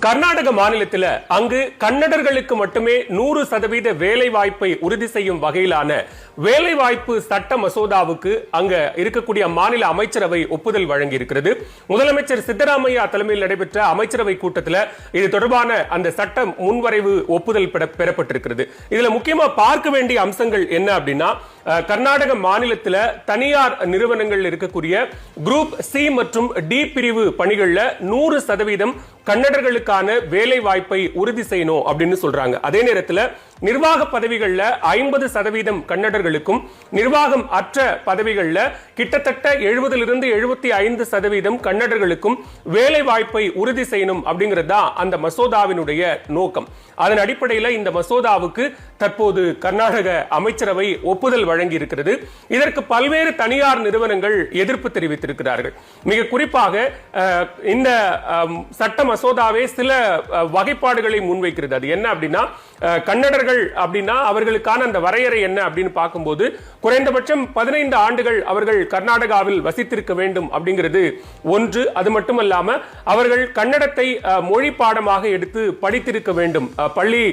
கர்நாடக மாநிலத்தில் அங்கு கன்னடர்களுக்கு மட்டுமே நூறு சதவீத வேலை வாய்ப்பை உறுதி செய்யும் வகையிலான வேலை வாய்ப்பு சட்ட மசோதாவுக்கு அங்க இருக்கக்கூடிய மாநில அமைச்சரவை ஒப்புதல் வழங்கி இருக்கிறது முதலமைச்சர் சித்தராமையா தலைமையில் நடைபெற்ற அமைச்சரவை கூட்டத்தில் இது தொடர்பான அந்த சட்ட முன்வரைவு ஒப்புதல் பெற- பெறப்பட்டிருக்கிறது. இதுல முக்கியமா பார்க்க வேண்டிய அம்சங்கள் என்ன அப்படின்னா கர்நாடக மாநிலத்தில் தனியார் நிறுவனங்கள் இருக்கக்கூடிய குரூப் சி மற்றும் டி பிரிவு பணிகள்ல நூறு சதவீதம் கன்னடர்களுக்கான வேலை வாய்ப்பை உறுதி செய்யணும் அப்படின்னு சொல்றாங்க. அதே நேரத்தில் நிர்வாக பதவிகளில் ஐம்பது சதவீதம் கன்னடர்களுக்கும் நிர்வாகம் அற்ற பதவிகளில் கிட்டத்தட்ட எழுபதிலிருந்து எழுபத்தி ஐந்து சதவீதம் கன்னடர்களுக்கும் வேலை வாய்ப்பை உறுதி செய்யணும் அப்படிங்கிறது தான் அந்த மசோதாவினுடைய நோக்கம். அதன் அடிப்படையில் இந்த மசோதாவுக்கு தற்போது கர்நாடக அமைச்சரவை ஒப்புதல் வழங்கி இருக்கிறது இதற்கு பல்வேறு தனியார் நிறுவனங்கள் எதிர்ப்பு தெரிவித்திருக்கிறார்கள். மிக குறிப்பாக இந்த சட்ட மசோதாவே சில வகைப்பாடுகளை முன்வைக்கிறது. அது என்ன அப்படின்னா கன்னடர்கள் கன்னடர்கள் அப்படின்னா அவர்களுக்கான அந்த வரையறை என்ன அப்படின்னு பார்க்கும்போது குறைந்தபட்சம் பதினைந்து ஆண்டுகள் அவர்கள் கர்நாடகாவில் வசித்திருக்க வேண்டும் அப்படிங்கிறது ஒன்று. அது மட்டுமல்லாம அவர்கள் கன்னடத்தை மொழி பாடமாக எடுத்து படித்திருக்க வேண்டும். பள்ளி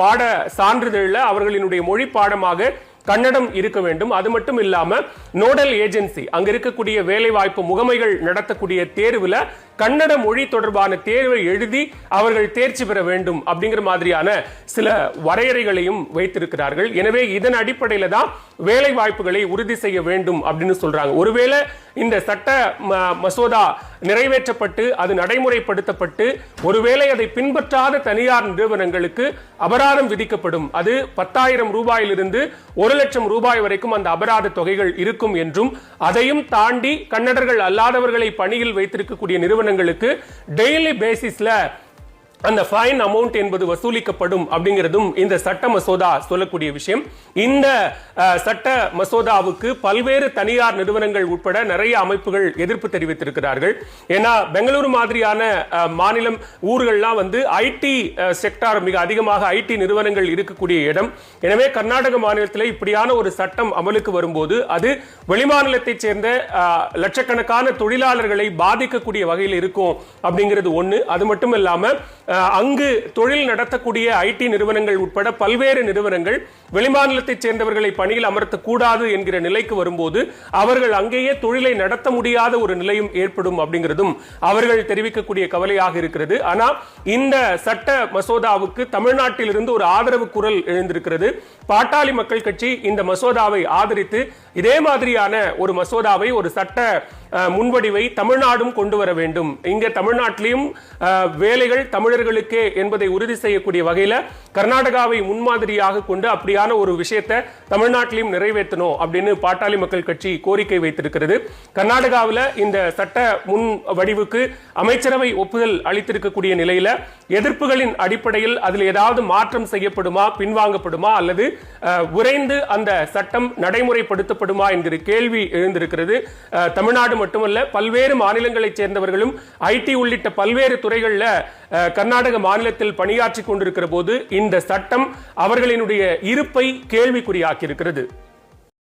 பாட சான்றிதழில் அவர்களினுடைய மொழி பாடமாக கன்னடம் இருக்க வேண்டும். அது மட்டும் இல்லாம நோடல் ஏஜென்சி அங்க இருக்கக்கூடிய வேலை வாய்ப்பு முகமைகள் நடத்தக்கூடிய தேர்வுல கன்னட மொழி தொடர்பான தேர்வை எழுதி அவர்கள் தேர்ச்சி பெற வேண்டும் அப்படிங்கிற மாதிரியான சில வரையறைகளையும் வைத்திருக்கிறார்கள். எனவே இதன் அடிப்படையில் தான் வேலை வாய்ப்புகளை உறுதி செய்ய வேண்டும் அப்படின்னு சொல்றாங்க. ஒருவேளை இந்த சட்ட மசோதா நிறைவேற்றப்பட்டு அது நடைமுறைப்படுத்தப்பட்டு ஒருவேளை அதை பின்பற்றாத தனியார் நிறுவனங்களுக்கு அபராதம் விதிக்கப்படும். அது பத்தாயிரம் ரூபாயிலிருந்து ஒரு லட்சம் ரூபாய் வரைக்கும் அந்த அபராத தொகைகள் இருக்கும் என்றும் அதையும் தாண்டி கன்னடர்கள் அல்லாதவர்களை பணியில் வைத்திருக்கக்கூடிய நிறுவனங்களுக்கு டெய்லி பேசிஸ்ல அந்த ஃபைன் அமௌண்ட் என்பது வசூலிக்கப்படும் அப்படிங்கிறதும் இந்த சட்ட மசோதா சொல்லக்கூடிய விஷயம். இந்த சட்ட மசோதாவுக்கு பல்வேறு தனியார் நிறுவனங்கள் உட்பட நிறைய அமைப்புகள் எதிர்ப்பு தெரிவித்திருக்கிறார்கள். ஏன்னா பெங்களூரு மாதிரியான மாநிலம் ஊர்கள்லாம் வந்து ஐடி செக்டார் மிக அதிகமாக ஐடி நிறுவனங்கள் இருக்கக்கூடிய இடம். எனவே கர்நாடக மாநிலத்தில் இப்படியான ஒரு சட்டம் அமலுக்கு வரும்போது அது வெளிமாநிலத்தைச் சேர்ந்த லட்சக்கணக்கான தொழிலாளர்களை பாதிக்கக்கூடிய வகையில் இருக்கும் அப்படிங்கிறது ஒன்று அது மட்டும் இல்லாமல் அங்கு தொழில் நடத்தக்கூடிய ஐடி நிறுவனங்கள் உட்பட பல்வேறு நிறுவனங்கள் வெளிமாநிலத்தைச் சேர்ந்தவர்களை பணியில் அமர்த்தக்கூடாது என்கிற நிலைக்கு வரும்போது அவர்கள் அங்கேயே தொழிலை நடத்த முடியாத ஒரு நிலையும் ஏற்படும் அப்படிங்கிறதும் அவர்கள் தெரிவிக்கக்கூடிய கவலையாக இருக்கிறது. ஆனால் இந்த சட்ட மசோதாவுக்கு தமிழ்நாட்டிலிருந்து ஒரு ஆதரவு குரல் எழுந்திருக்கிறது. பாட்டாளி மக்கள் கட்சி இந்த மசோதாவை ஆதரித்து இதே மாதிரியான ஒரு மசோதாவை ஒரு சட்ட முன்வடிவை தமிழ்நாடும் கொண்டு வர வேண்டும். இங்க தமிழ்நாட்டிலையும் வேலைகள் தமிழர்களுக்கே என்பதை உறுதி செய்யக்கூடிய வகையில கர்நாடகாவை முன்மாதிரியாக கொண்டு அப்படியான ஒரு விஷயத்தை தமிழ்நாட்டிலையும் நிறைவேற்றணும் அப்படின்னு பாட்டாளி மக்கள் கட்சி கோரிக்கை வைத்திருக்கிறது. கர்நாடகாவில் இந்த சட்ட முன் வடிவுக்கு அமைச்சரவை ஒப்புதல் அளித்திருக்கக்கூடிய நிலையில எதிர்ப்புகளின் அடிப்படையில் அதில் ஏதாவது மாற்றம் செய்யப்படுமா பின்வாங்கப்படுமா அல்லது விரைந்து அந்த சட்டம் நடைமுறைப்படுத்த நடைமுறைப்படுத்தப்படுமா என்கிற கேள்வி எழுந்திருக்கிறது. தமிழ்நாடு மட்டுமல்ல பல்வேறு மாநிலங்களைச் சேர்ந்தவர்களும் ஐடி உள்ளிட்ட பல்வேறு துறைகளில் கர்நாடக மாநிலத்தில் பணியாற்றி கொண்டிருக்கிற போது இந்த சட்டம் அவர்களினுடைய இருப்பை கேள்விக்குறியாக்கி இருக்கிறது